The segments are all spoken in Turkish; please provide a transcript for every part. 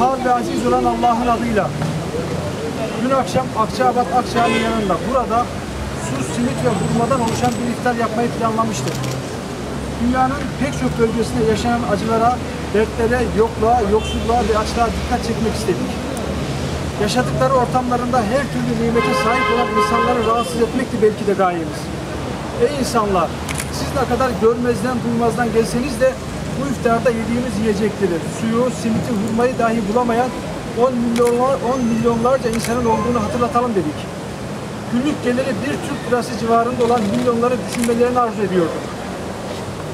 Kahhar ve aziz olan Allah'ın adıyla dün akşam Akçaabat Akçahan'ın yanında burada sus, simit ve hurmadan oluşan bir iftar yapmayı planlamıştık. Dünyanın pek çok bölgesinde yaşanan acılara, dertlere, yokluğa, yoksulluğa ve açlığa dikkat çekmek istedik. Yaşadıkları ortamlarında her türlü nimete sahip olan insanları rahatsız etmekti belki de gayemiz. Ey insanlar! Siz ne kadar görmezden duymazdan gelseniz de bu iftarda yediğimiz yiyecekleri, suyu, simiti, hurmayı dahi bulamayan 10 milyonlar, 10 milyonlarca insanın olduğunu hatırlatalım dedik. Günlük geliri bir Türk lirası civarında olan milyonları düşünmelerini arzu ediyorduk.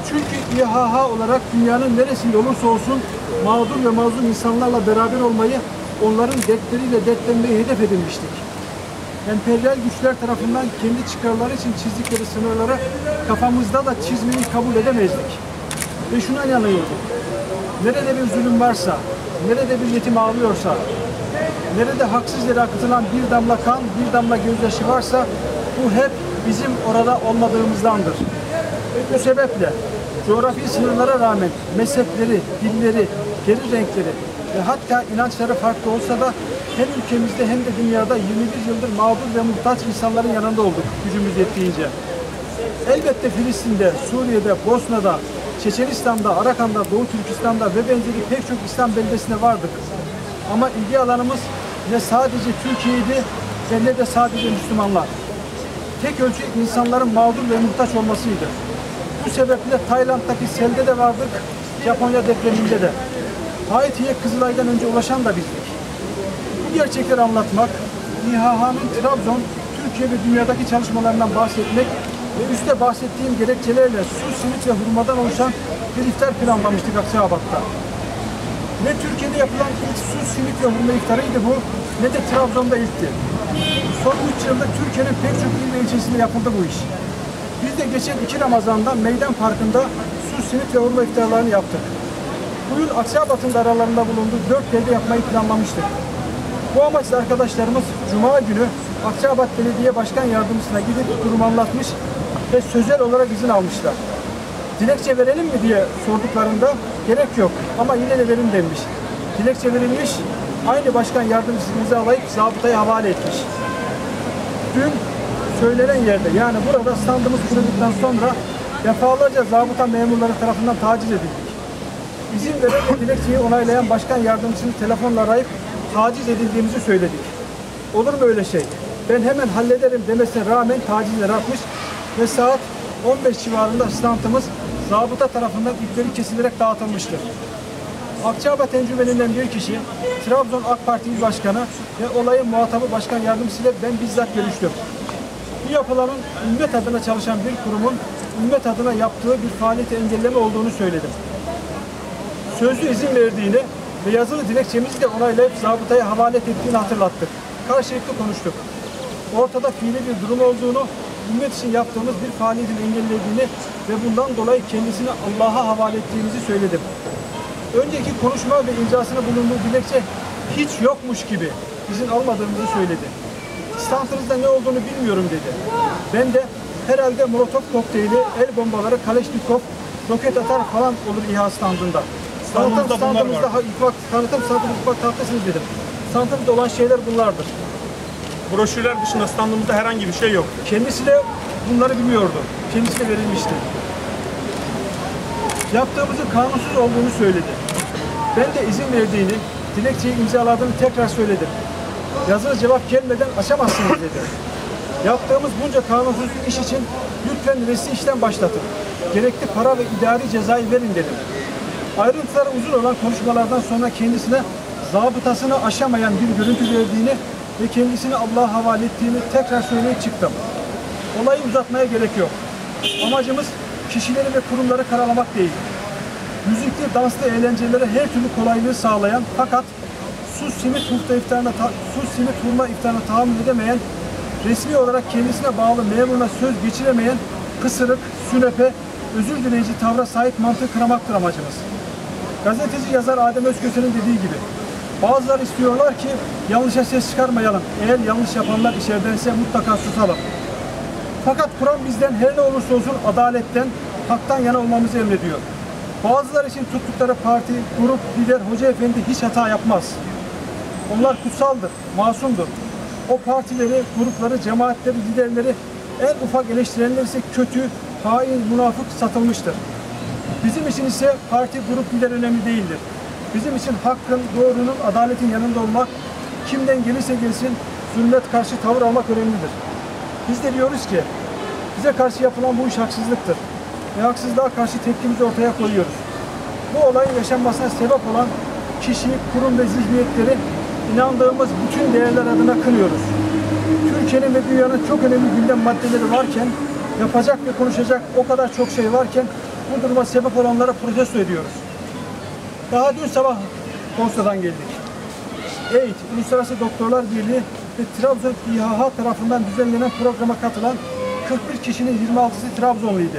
Çünkü İHH olarak dünyanın neresinde olursa olsun mağdur ve mazlum insanlarla beraber olmayı, onların dertleriyle dertlenmeyi hedef edinmiştik. Emperyal güçler tarafından kendi çıkarları için çizdikleri sınırları kafamızda da çizmeyi kabul edemezdik. Ve şuna inanıyorduk. Nerede bir zulüm varsa, nerede bir yetim ağlıyorsa, nerede haksız yere akıtılan bir damla kan, bir damla gözyaşı varsa bu hep bizim orada olmadığımızdandır. Bu sebeple coğrafi sınırlara rağmen mezhepleri, dilleri, deri renkleri ve hatta inançları farklı olsa da hem ülkemizde hem de dünyada 21 yıldır mağdur ve muhtaç insanların yanında olduk gücümüz yettiğince. Elbette Filistin'de, Suriye'de, Bosna'da, Çeçenistan'da, Arakan'da, Doğu Türkistan'da ve benzeri pek çok İslam beldesine vardık. Ama ilgi alanımız ne sadece Türkiye'ydi ve ne de sadece Müslümanlar. Tek ölçü insanların mağdur ve muhtaç olmasıydı. Bu sebeple Tayland'daki selde de vardık, Japonya depreminde de. Haiti'ye Kızılay'dan önce ulaşan da bizdik. Bu gerçekleri anlatmak, İHH'nın Trabzon, Türkiye ve dünyadaki çalışmalarından bahsetmek ve üstte bahsettiğim gerekçelerle su, simit ve hurmadan oluşan bir iftar planlamıştık Akçaabat'ta. Ne Türkiye'de yapılan ilk su, simit ve hurma iftarıydı bu, ne de Trabzon'da ilkti. Son 3 yılda Türkiye'nin pek çok il ve ilçesinde yapıldı bu iş. Biz de geçen iki Ramazan'da Meydan Parkı'nda su, simit ve hurma iftarlarını yaptık. Bu yıl Akçabat'ın da aralarında bulunduğu dört belde yapmayı planlamıştık. Bu amaçla arkadaşlarımız Cuma günü Akçabat Belediye Başkan Yardımcısına gidip durumu anlatmış ve sözel olarak izin almışlar. Dilekçe verelim mi diye sorduklarında gerek yok ama yine de verin demiş. Dilekçe verilmiş, aynı başkan yardımcısı imzalayıp zabıtaya havale etmiş. Dün söylenen yerde yani burada standımız kurulduktan sonra defalarca zabıta memurları tarafından taciz edildik. İzin veren ve dilekçeyi onaylayan başkan yardımcısını telefonla arayıp taciz edildiğimizi söyledik. Olur mu öyle şey? Ben hemen hallederim demesine rağmen tacizler atmış ve saat 15 civarında standımız zabıta tarafından ipleri kesilerek dağıtılmıştır. Akçaabat Encümeni'nden bir kişi, Trabzon AK Parti İl Başkanı ve olayın muhatabı başkan yardımcısıyla ben bizzat görüştüm. Bu yapılanın ümmet adına çalışan bir kurumun ümmet adına yaptığı bir faaliyeti engelleme olduğunu söyledim. Sözlü izin verdiğini ve yazılı dilekçemizi de onaylayıp zabıtaya havale ettiğini hatırlattık. Karşılıklı konuştuk. Ortada fiili bir durum olduğunu, ümmet için yaptığımız bir faaliyetin engellediğini ve bundan dolayı kendisini Allah'a havale ettiğimizi söyledim. Önceki konuşma ve imzasına bulunduğu dilekçe hiç yokmuş gibi izin almadığımızı söyledi. Stantınızda ne olduğunu bilmiyorum dedi. Ben de herhalde Molotov kokteyli, el bombaları, Kaleşnikov, roket atar falan olur İHA standında. Standımızda bunlar standımızda ilk bak, tanıtım standımızda ilk bak tahtasınız dedim. Standımızda olan şeyler bunlardır. Broşürler dışında standımızda herhangi bir şey yok. Kendisi de bunları biliyordu. Kendisi de verilmişti. Yaptığımızın kanunsuz olduğunu söyledi. Ben de izin verdiğini, dilekçeyi imzaladığını tekrar söyledim. Yazılı cevap gelmeden açamazsınız dedi. Yaptığımız bunca kanunsuz iş için lütfen resmi işlem başlatın. Gerekli para ve idari cezayı verin dedim. Ayrıntıları uzun olan konuşmalardan sonra kendisine zabıtasını aşamayan bir görüntü verdiğini ve kendisini Allah'a havale ettiğini tekrar söyleyip çıktım. Olayı uzatmaya gerek yok. Amacımız kişileri ve kurumları karalamak değil. Müzikli, danslı eğlencelere her türlü kolaylığı sağlayan fakat sus simit hurma iftarına, ta- sus simit hurma iftarına tahammül edemeyen, resmi olarak kendisine bağlı memuruna söz geçiremeyen kısırık, sünepe, özür dileyici tavra sahip mantığı kıramaktır amacımız. Gazeteci yazar Adem Özköse'nin dediği gibi bazıları istiyorlar ki yanlışa ses çıkarmayalım. Eğer yanlış yapanlar içeridense mutlaka susalım. Fakat Kur'an bizden her ne olursa olsun adaletten, haktan yana olmamızı emrediyor. Bazılar için tuttukları parti, grup, lider, hoca efendi hiç hata yapmaz. Onlar kutsaldır, masumdur. O partileri, grupları, cemaatleri, liderleri en ufak eleştirenler ise kötü, hain, münafık satılmıştır. Bizim için ise parti, grup, lider önemli değildir. Bizim için hakkın, doğrunun, adaletin yanında olmak, kimden gelirse gelsin zulmet karşı tavır almak önemlidir. Biz de diyoruz ki, bize karşı yapılan bu iş haksızlıktır. Ve haksızlığa karşı tepkimizi ortaya koyuyoruz. Bu olayın yaşanmasına sebep olan kişi, kurum ve zihniyetleri inandığımız bütün değerler adına kınıyoruz. Türkiye'nin ve dünyanın çok önemli gündem maddeleri varken, yapacak ve konuşacak o kadar çok şey varken bu duruma sebep olanlara protesto ediyoruz. Daha dün sabah Konsta'dan geldik. EİT, Uluslararası Doktorlar Birliği ve Trabzon İHH tarafından düzenlenen programa katılan 41 kişinin 26'sı Trabzonluydu.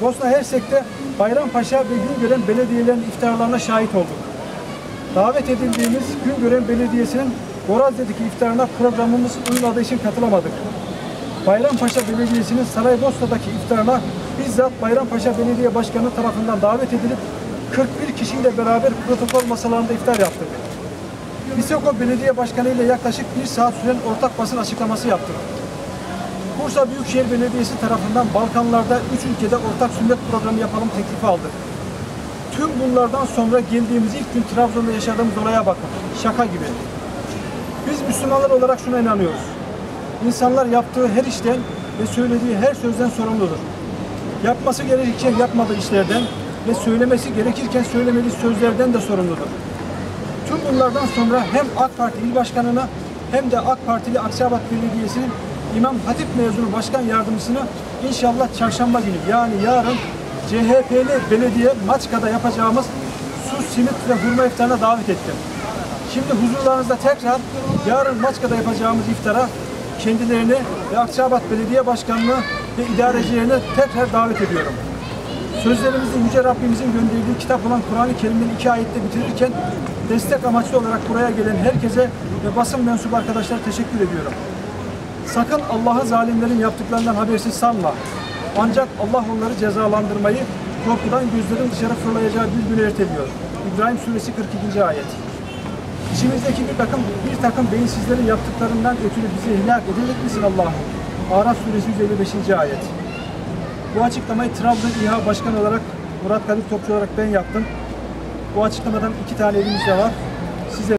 Bosna Hersek'te Bayrampaşa ve Güngören belediyelerin iftarlarına şahit olduk. Davet edildiğimiz Güngören Belediyesi'nin Gorazde'deki iftarına programımız uymadığı için katılamadık. Bayrampaşa Belediyesi'nin Saraybosna'daki iftarına bizzat Bayrampaşa Belediye Başkanı tarafından davet edilip 41 kişiyle beraber protokol masalarında iftar yaptık. Biseko Belediye Başkanı ile yaklaşık bir saat süren ortak basın açıklaması yaptık. Bursa Büyükşehir Belediyesi tarafından Balkanlarda 3 ülkede ortak sünnet programı yapalım teklifi aldık. Tüm bunlardan sonra geldiğimiz ilk gün Trabzon'da yaşadığımız olaya bakın. Şaka gibi. Biz Müslümanlar olarak şuna inanıyoruz. İnsanlar yaptığı her işten ve söylediği her sözden sorumludur. Yapması gerekirken yapmadığı işlerden ve söylemesi gerekirken söylemediği sözlerden de sorumludur. Tüm bunlardan sonra hem AK Parti İl Başkanı'na hem de AK Partili Akçabat Belediyesi'nin İmam Hatip mezunu başkan yardımcısını inşallah çarşamba günü yani yarın CHP'li belediye Maçka'da yapacağımız su, simit ve hurma iftarına davet ettim. Şimdi huzurlarınızda tekrar yarın Maçka'da yapacağımız iftara kendilerini ve Akçabat Belediye Başkanı'nı ve idarecilerini tekrar davet ediyorum. Sözlerimizi Yüce Rabbimizin gönderdiği kitap olan Kur'an-ı Kerim'in iki ayette bitirirken destek amaçlı olarak buraya gelen herkese ve basın mensubu arkadaşlara teşekkür ediyorum. Sakın Allah'ı zalimlerin yaptıklarından habersiz sanma. Ancak Allah onları cezalandırmayı korkudan gözlerin dışarı fırlayacağı bir gün erteliyor. İbrahim Suresi 42. ayet. İçimizdeki bir takım bir takım beyinsizlerin yaptıklarından ötürü bizi helak edecek misin Allah'ım? Araf Suresi 155. ayet. Bu açıklamayı Trabzon İHA Başkanı olarak Murat Kadir Topçu olarak ben yaptım. Bu açıklamadan iki tane elimizde var. Size